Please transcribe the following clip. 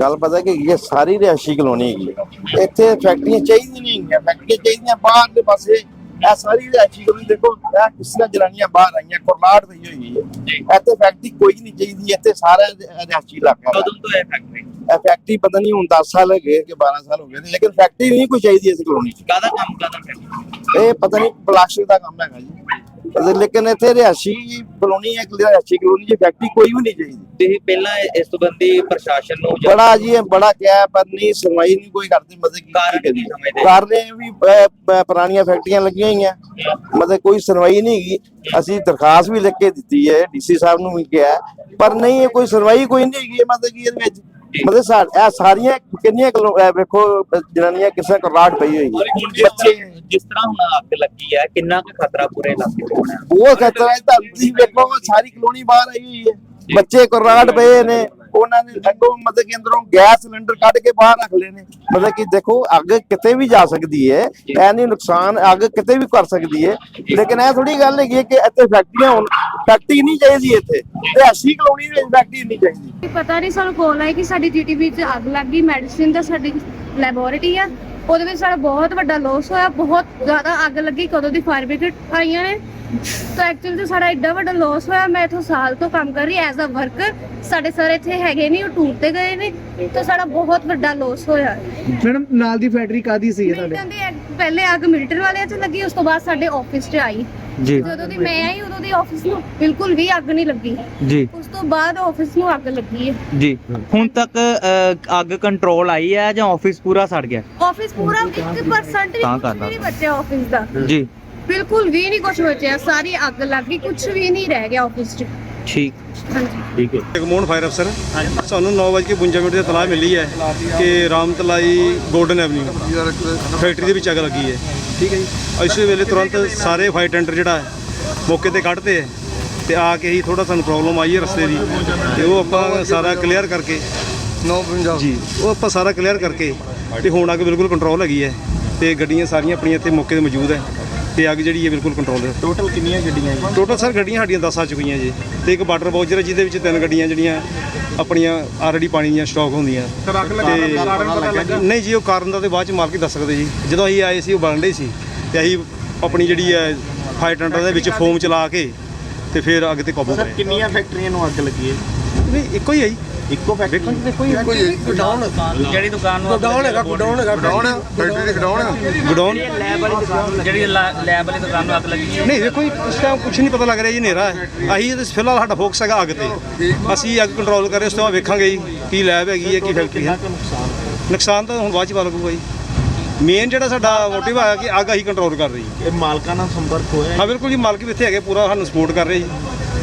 ਗੱਲ ਪਤਾ ਕਿ ਇਹ ਸਾਰੀ ਰਿਹਾਇਸ਼ੀ ਕਲੋਨੀ ਹੈਗੀ ਹੈ। ਇੱਥੇ ਫੈਕਟਰੀਆਂ ਚਾਹੀਦੀਆਂ ਨਹੀਂ ਹੈਗੀਆਂ ਫੈਕਟਰੀਆਂ ਚਾਹੀਦੀਆਂ ਬਾਹਰ ਦੇ ਪਾਸੇ। ਇਹ ਸਾਰੀ ਰਿਹਾਇਸ਼ੀ ਕਲੋਨੀ ਦੇਖੋ ਇਹ ਕਿਸ ਤਰ੍ਹਾਂ ਜਨਾਨੀਆਂ ਬਾਹਰ ਆਈਆਂ ਕੁਰਲਾਟ ਪਈ ਹੋਈ ਹੈ। ਇੱਥੇ ਫੈਕਟਰੀ ਕੋਈ ਨਹੀਂ ਚਾਹੀਦੀ ਇੱਥੇ ਸਾਰਾ ਰਿਹਾਇਸ਼ੀ ਇਲਾਕਾ। ਕਦੋਂ ਤੋਂ ਹੈ ਫੈਕਟਰੀ ਇਹ ਫੈਕਟਰੀ ਪਤਾ ਨਹੀਂ ਹੁਣ 10 ਸਾਲ ਹੋ ਗਏ ਕਿ 12 ਸਾਲ ਹੋ ਗਏ ਨੇ ਲੇਕਿਨ ਫੈਕਟਰੀ ਨਹੀਂ ਕੋਈ ਚਾਹੀਦੀ ਇਸ ਕਲੋਨੀ 'ਚ। ਕਾਹਦਾ ਕੰਮ ਕਾਹਦਾ ਫੈਕਟਰੀ ਇਹ ਪਤਾ ਨਹੀਂ ਪਲਾਸਟਿਕ ਦਾ ਕੰਮ ਹੈਗਾ ਜੀ। ਲੇਕਿਨ ਇੱਥੇ ਰਿਹਾਇਸ਼ੀ ਕਲੋਨੀ ਹੈ ਰਿਹਾਇਸ਼ੀ ਕਲੋਨੀ 'ਚ ਫੈਕਟਰੀ ਕੋਈ ਵੀ ਨਹੀਂ ਚਾਹੀਦੀ। ਤੁਸੀਂ ਪਹਿਲਾਂ ਇਸ ਸੰਬੰਧੀ ਪ੍ਰਸ਼ਾਸਨ ਨੂੰ ਜਾਂ ਬੜਾ ਜੀ ਬੜਾ ਕਿਹਾ ਪਰ ਨਹੀਂ ਸੁਣਵਾਈ ਨਹੀਂ ਕੋਈ ਕਰਦੀ ਮਤਲਬ ਕੀ ਕਾਰਨ ਕੀ ਸਮਝਦੇ? ਕਾਰਨ ਵੀ ਪੁਰਾਣੀਆਂ ਫੈਕਟਰੀਆਂ ਲੱਗੀਆਂ ਹੋਈਆਂ। ਮਤਲਬ ਕੋਈ ਸੁਣਵਾਈ ਨਹੀਂ ਹੈਗੀ। ਅਸੀਂ ਦਰਖਾਸਤ ਵੀ ਲਿਖ ਕੇ ਦਿੱਤੀ ਹੈ ਡੀਸੀ ਸਾਹਿਬ ਨੂੰ ਵੀ ਕਿਹਾ ਪਰ ਨਹੀਂ ਇਹ ਕੋਈ ਸੁਣਵਾਈ ਕੋਈ ਨਹੀਂ ਹੈਗੀ ਮਤਲਬ ਕਿ ਇਹਦੇ ਵਿੱਚ ਮਤਲਬ ਸਾ- ਇਹ ਸਾਰੀਆਂ ਕਿੰਨੀਆਂ ਕਿਲੋ ਇਹ ਵੇਖੋ ਜਨਾਨੀਆਂ ਕਿਸੇ ਕੋਲਾਟ ਪਈ ਹੋਈ ਹੈ। ਹੁਣ ਜਿਸ ਤਰ੍ਹਾਂ ਜਿਸ ਤਰ੍ਹਾਂ ਹੁਣ ਅੱਗ ਲੱਗੀ ਹੈ ਕਿੰਨਾ ਕੁ ਖਤਰਾ ਪੂਰੇ ਇਲਾਕੇ ਹੋਣਾ? ਉਹ ਖਤਰਾ ਹੈ। ਤਾਂ ਤੁਸੀਂ ਵੇਖੋ ਸਾਰੀ ਕਲੋਨੀ ਬਾਹਰ ਆਈ ਹੋਈ ਹੈ। ਬੱਚੇ ਕੋਰਾਟ ਪਏ ਨੇ। ਉਹਨਾਂ ਨੇ ਅੱਗੋਂ ਮਤਲਬ ਕਿ ਅੰਦਰੋਂ ਗੈਸ ਸਿਲੰਡਰ ਕੱਢ ਕੇ ਬਾਹਰ ਰੱਖ ਲਏ ਮਤਲਬ ਕਿ ਦੇਖੋ, ਅੱਗ ਕਿਤੇ ਵੀ ਜਾ ਸਕਦੀ ਹੈ ਐ ਨਹੀਂ ਨੁਕਸਾਨ, ਅੱਗ ਕਿਤੇ ਵੀ ਕਰ ਸਕਦੀ ਹੈ ਲੇਕਿਨ ਇਹ ਥੋੜੀ ਗੱਲ ਹੈਗੀ ਕਿ ਇੱਥੇ ਫੈਕਟਰੀਆਂ ਹੋਣ, ਫੈਕਟਰੀ ਨਹੀਂ ਚਾਹੀਦੀ ਇੱਥੇ। ਤੇ ਅਸੀਂ ਕਲੋਨੀ ਵਿੱਚ ਫੈਕਟਰੀ ਨਹੀਂ ਚਾਹੀਦੀ। ਪਤਾ ਨਹੀਂ ਸਾਨੂੰ ਕੋਲ ਆਇਆ ਕਿ ਸਾਡੀ ਜੀਟੀਬੀ 'ਚ ਅੱਗ ਲੱਗ ਗਈ ਮੈਡੀਸਿਨ ਦਾ ਸਾਡੀ ਲੈਬੋਰੇਟਰੀ ਆ। ਉਹਦੇ ਵਿੱਚ ਸਾਡਾ ਬਹੁਤ ਵੱਡਾ ਲੋਸ ਹੋਇਆ, ਬਹੁਤ ਜ਼ਿਆਦਾ ਅੱਗ ਲੱਗੀ, ਕਦੋਂ ਦੀ ਫਾਇਰ ਬ੍ਰਿਗੇਡ ਆਈਆਂ ਨੇ। ਤਾਂ ਐਕਚੁਅਲੀ ਤੇ ਸਾਡਾ ਐਡਾ ਵੱਡਾ ਲਾਸ ਹੋਇਆ ਮੈਂ ਇਥੋਂ ਸਾਲ ਤੋਂ ਕੰਮ ਕਰ ਰਹੀ ਐਜ਼ ਅ ਵਰਕਰ ਸਾਡੇ ਸਰ ਇੱਥੇ ਹੈਗੇ ਨਹੀਂ ਉਹ ਟੂਰ ਤੇ ਗਏ ਨੇ ਤਾਂ ਸਾਡਾ ਬਹੁਤ ਵੱਡਾ ਲਾਸ ਹੋਇਆ। ਮੈਡਮ ਨਾਲ ਦੀ ਫੈਕਟਰੀ ਕਾਦੀ ਸੀ ਇਹ ਤੁਹਾਡੇ? ਮਿਲਟਨ ਦੀ ਅੱਗ- ਪਹਿਲੇ ਅੱਗ ਮਿਲਟਨ ਵਾਲਿਆਂ 'ਚ ਲੱਗੀ ਉਸ ਤੋਂ ਬਾਅਦ ਸਾਡੇ ਆਫਿਸ 'ਚ ਆਈ। ਜੀ। ਜਦੋਂ ਦੀ ਮੈਂ ਆਈ ਉਦੋਂ ਦੀ ਆਫਿਸ ਨੂੰ ਬਿਲਕੁਲ ਵੀ ਅੱਗ ਨਹੀਂ ਲੱਗੀ। ਜੀ। ਉਸ ਤੋਂ ਬਾਅਦ ਆਫਿਸ ਨੂੰ ਅੱਗ ਲੱਗੀ ਹੈ। ਜੀ। ਹੁਣ ਤੱਕ ਅ, ਅੱਗ ਕੰਟਰੋਲ ਆਈ ਹੈ ਜਾਂ ਆਫਿਸ ਪੂਰਾ ਸੜ ਗਿਆ? ਆਫਿਸ ਪੂਰਾ 1% ਵੀ ਤਾਂ ਕੁਛ ਕਰਨਾ। ਵੀ ਨਹੀਂ ਬਚਿਆ ਆਫਿਸ ਦਾ। ਜੀ। ਬਿਲਕੁਲ ਵੀ ਨਹੀਂ ਕੁਝ ਬਚਿਆ ਸਾਰੀ ਅੱਗ ਲੱਗ ਗਈ ਕੁਝ ਵੀ ਨਹੀਂ ਰਹਿ ਗਿਆ ਆਫਿਸ 'ਚ। ਠੀਕ। ਹਾਂਜੀ। ਠੀਕ ਹੈ। ਜਗਮੋਹਨ ਫਾਇਰ ਅਫਸਰ। ਸਾਨੂੰ 9:52 ਮਿੰਟ ਦੀ ਤਲਾਹ ਮਿਲੀ ਹੈ ਕਿ ਰਾਮਤਲਾਈ ਗੋਲਡਨ ਐਵਨਿਊ ਫੈਕਟਰੀ ਦੇ ਵਿੱਚ ਅੱਗ ਲੱਗੀ ਹੈ। ਠੀਕ ਹੈ ਜੀ। ਇਸੇ ਵੇਲੇ ਤੁਰੰਤ ਸਾਰੇ ਫਾਇਰ ਟੈਂਡਰ ਜਿਹੜਾ ਹੈ ਮੌਕੇ ਤੇ ਕੱਢਦੇ ਹੈ ਤੇ ਆ ਕੇ ਹੀ ਥੋੜਾ ਸਾਨੂੰ ਪ੍ਰੋਬਲਮ ਆਈ ਹੈ ਰਸਤੇ ਦੀ ਤੇ ਉਹ ਆਪਾਂ ਸਾਰਾ ਕਲੀਅਰ ਕਰਕੇ 952 ਜੀ ਉਹ ਆਪਾਂ ਸਾਰਾ ਕਲੀਅਰ ਕਰਕੇ ਤੇ ਹੁਣ ਅੱਗ ਬਿਲਕੁਲ ਕੰਟਰੋਲ ਹੈਗੀ ਹੈ ਤੇ ਗੱਡੀਆਂ ਸਾਰੀਆਂ ਆਪਣੀਆਂ ਇੱਥੇ ਮੌਕੇ ਤੇ ਮੌਜੂਦ ਹੈ। ਤੇ ਅੱਗ ਜਿਹੜੀ ਹੈ ਬਿਲਕੁਲ ਕੰਟਰੋਲ ਹੈ ਟੋਟਲ ਕਿੰਨੀਆਂ ਗੱਡੀਆਂ ਜੀ? ਟੋਟਲ ਸਰ ਗੱਡੀਆਂ ਸਾਡੀਆਂ 10 ਆ ਚੁੱਕੀਆਂ ਜੀ ਤੇ ਇੱਕ ਵਾਟਰ ਬਾਊਚਰ ਹੈ ਜਿਹਦੇ ਵਿੱਚ ਤਿੰਨ ਗੱਡੀਆਂ ਜਿਹੜੀਆਂ ਆਪਣੀਆਂ ਆਲਰੇਡੀ ਪਾਣੀ ਦੀਆਂ ਸਟਾਕ ਹੁੰਦੀਆਂ। ਅੱਗ ਲੱਗਣ ਦਾ ਕਾਰਨ ਪਤਾ ਲੱਗਾ ਤੇ ਨਹੀਂ ਜੀ ਉਹ ਕਾਰਨ ਦਾ ਤੇ ਬਾਅਦ ਚ ਮਾਲਕ ਹੀ ਦੱਸ ਸਕਦੇ ਜੀ। ਜਦੋਂ ਅਸੀਂ ਆਏ ਸੀ ਉਹ ਬਣ ਰਹੀ ਸੀ ਤੇ ਅਸੀਂ ਆਪਣੀ ਜਿਹੜੀ ਹੈ ਫਾਇਰ ਟੈਂਡਰ ਦੇ ਵਿੱਚ ਫੋਮ ਚਲਾ ਕੇ ਤੇ ਫਿਰ ਅੱਗ ਤੇ ਕਾਬੂ ਸਰ ਪਾਇਆ ਕਿੰਨੀਆਂ ਫੈਕਟਰੀਆਂ ਨੂੰ ਅੱਗ ਲੱਗੀ ਹੈ? ਨਹੀਂ ਇੱਕੋ ਹੀ ਹੈ ਜੀ। ਇੱਕੋ ਫੈਕਟਰੀ ਦੇਖੋ ਦੇਖੋ ਜੀ। ਜਿਹੜੀ ਦੁਕਾਨ ਨੂੰ ਗਡਾਊਨ ਹੈਗਾ ਗਡਾਊਨ ਹੈਗਾ ਗਡਾਊਨ ਜਿਹੜੀ ਲੈਬ ਵਾਲੀ ਦੁਕਾਨ ਨੂੰ ਅੱਗ ਲੱਗੀ ਹੈ। ਨਹੀਂ ਦੇਖੋ ਇਸ ਟਾਈਮ ਕੁਝ ਨਹੀਂ ਪਤਾ ਲੱਗ ਰਿਹਾ ਜੀ ਹਨੇਰਾ ਹੈ। ਅਸੀਂ ਇਹਦੇ ਫਿਲਹਾਲ ਸਾਡਾ ਫੋਕਸ ਹੈਗਾ ਅੱਗ ਤੇ। ਅਸੀਂ ਅੱਗ ਕੰਟਰੋਲ ਕਰੇ ਉਸ ਤੋਂ ਬਾਅਦ ਵੇਖਾਂਗੇ ਜੀ ਕੀ ਲੈਬ ਹੈਗੀ ਹੈ ਕੀ ਫੈਕਟਰੀ ਹੈ। ਨੁਕਸਾਨ ਤਾਂ ਹੁਣ ਬਾਅਦ ਚ ਪਤਾ ਲੱਗੂਗਾ ਜੀ। ਮੇਨ ਜਿਹੜਾ ਸਾਡਾ ਮੋਟਿਵ ਹੈ ਕਿ ਅੱਗ ਅਸੀਂ ਕੰਟਰੋਲ ਕਰ ਰਹੀ ਇਹ ਮਾਲਕਾਂ ਨਾਲ ਸੰਪਰਕ ਹੋਇਆ ਹੈ? ਹਾਂ ਬਿਲਕੁਲ ਜੀ ਮਾਲਕ ਵੀ ਇੱਥੇ ਹੈਗੇ ਪੂਰਾ ਸਾਨੂੰ ਸਪੋਰਟ ਕਰ ਰਹੇ ਜੀ।